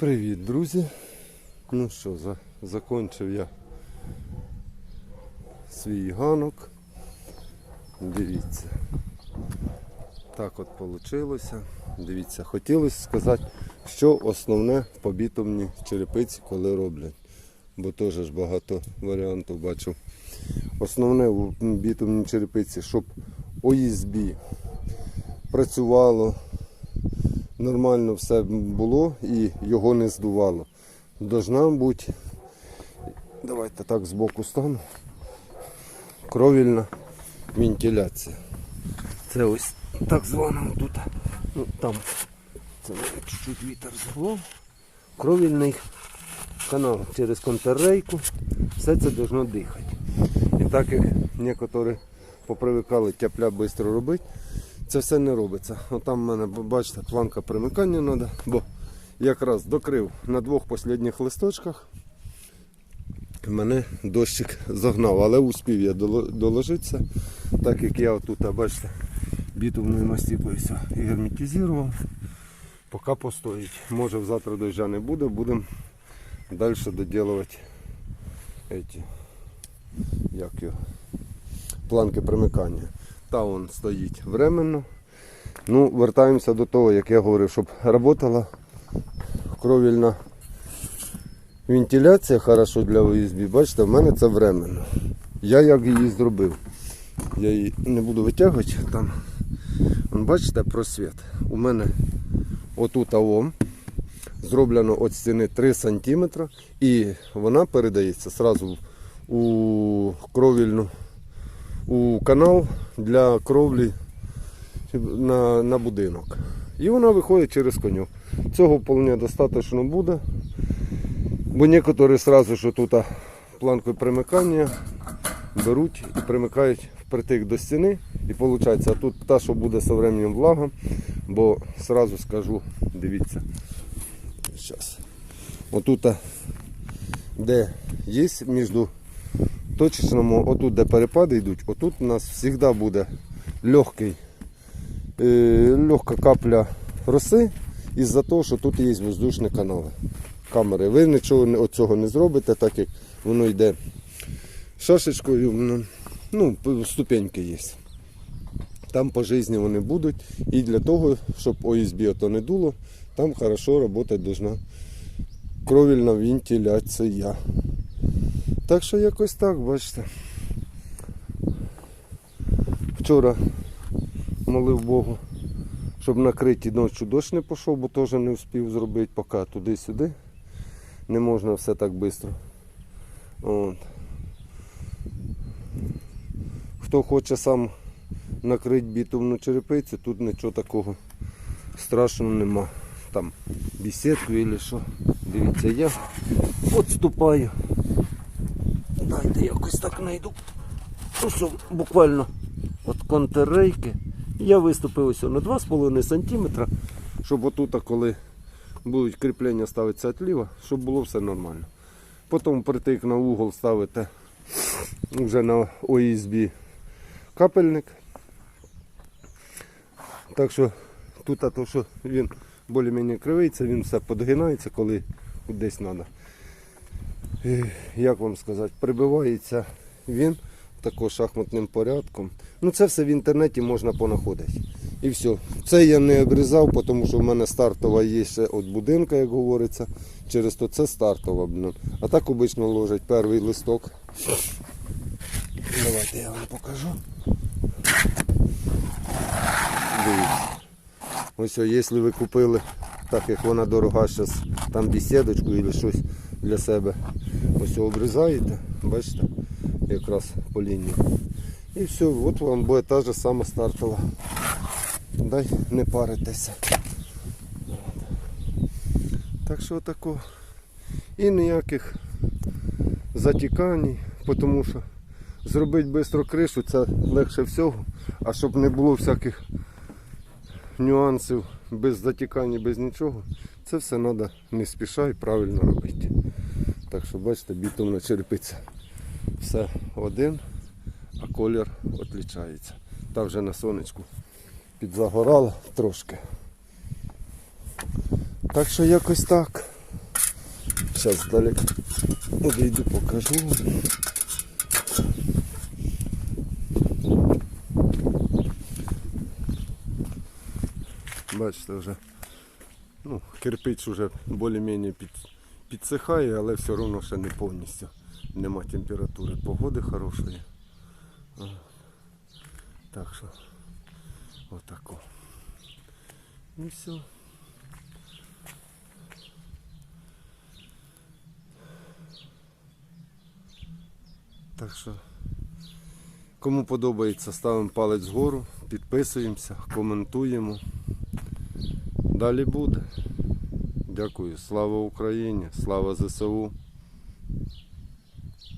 Привіт, друзі. Ну що, за, закончив я свій ганок. Дивіться. Так от вийшло. Дивіться, хотілося сказати, що основне в побітовній черепиці, коли роблять. Бо теж ж багато варіантів бачив. Основне в бітумній черепиці, щоб ОСБ працювало, нормально все було і його не здувало. Должна бути, давайте так збоку стану, кровільна вентиляція. Це ось так звана тут. Ну, там це чуть-чуть вітер згров. Кровільний канал через контррейку. Все це должно дихати. І так як некоторі попривикали тяпля швидко робити, це все не робиться. Отам в мене, бачите, планка примикання треба, бо якраз докрив на двох останніх листочках. Мене дощик загнав, але успів я доложитися, так як я отут, бачите, бітумною мастікою все і герметизував. Поки постоїть. Може завтра доща не буде, будемо далі доділувати эти, як його, планки примикання. Та он стоїть временно. Ну, вертаємося до того, як я говорив, щоб працювала кровільна вентиляція хорошо для ОСБ. Бачите, в мене це временно. Я як її зробив. Я її не буду витягувати там. Вон, бачите просвіт. У мене отут АОМ зроблено від стіни 3 см і вона передається сразу у кровільну у канал для кровлі на, на будинок. І вона виходить через конюк. Цього вполне достатньо буде. Бо некоторі сразу що тут планкою примикання беруть і примикають впритик до стіни. І виходить, а тут та, що буде со временем влага, бо сразу скажу, дивіться. Зараз. Отут, де є між точечному, отут, де перепади йдуть, отут у нас завжди буде легкий, е, легка капля роси із-за того, що тут є воздушні канали. Камери. Ви нічого цього не зробите, так як воно йде шашечкою, ну, ступеньки є. Там по житті вони будуть. І для того, щоб ОСБ ото не дуло, там хорошо працювати должна кровільна вентиляція. Так що якось так, бачите. Вчора молив Богу, щоб накриті ночі дощ не пішов, бо теж не встиг зробити, поки туди-сюди. Не можна все так швидко. Хто хоче сам накрити бітумну черепицю, тут нічого такого страшного нема. Там бесідку або що. Дивіться, я відступаю. Дайте якось так знайду. Ну що, буквально от контррейки. Я виступив ось на 2,5 см, щоб отут, коли будуть кріплення ставитися отліва, щоб було все нормально. Потім притик на угол ставите вже на ОСБ капельник. Так що тут, то, що він більш-менш кривий, це він все подгинається, коли десь треба. Як вам сказати, прибивається він також шахматним порядком. Ну це все в інтернеті можна понаходити. І все. Це я не обрізав, тому що в мене стартова є ще від будинка, як говориться. Через то це стартова. А так обично ложать перший листок. Давайте я вам покажу. Дивіться. Ось, якщо ви купили, так як вона дорога зараз, там бесідочку або щось для себе. Ось обрізаєте, бачите, якраз по лінії. І все, от вам буде та ж сама стартова. Дай не паритеся. Так що тако. І ніяких затікань, тому що зробити швидко кришу це легше всього, а щоб не було всяких нюансів без затікань, без нічого, це все треба не спіша і правильно робити. Так що бачите, бітумна черепиця. Все один, а колір відрізняється. Та вже на сонечку підзагорала трошки. Так що якось так. Зараз далі одійду, покажу. Бачите, вже ну, кирпич вже більш-менш під, підсихає, але все одно ще не повністю. Нема температури. Погоди хорошої. Так що отако. І все. Так що, кому подобається, ставимо палець вгору, підписуємося, коментуємо. Далі буде. Дякую. Слава Україні, слава ЗСУ.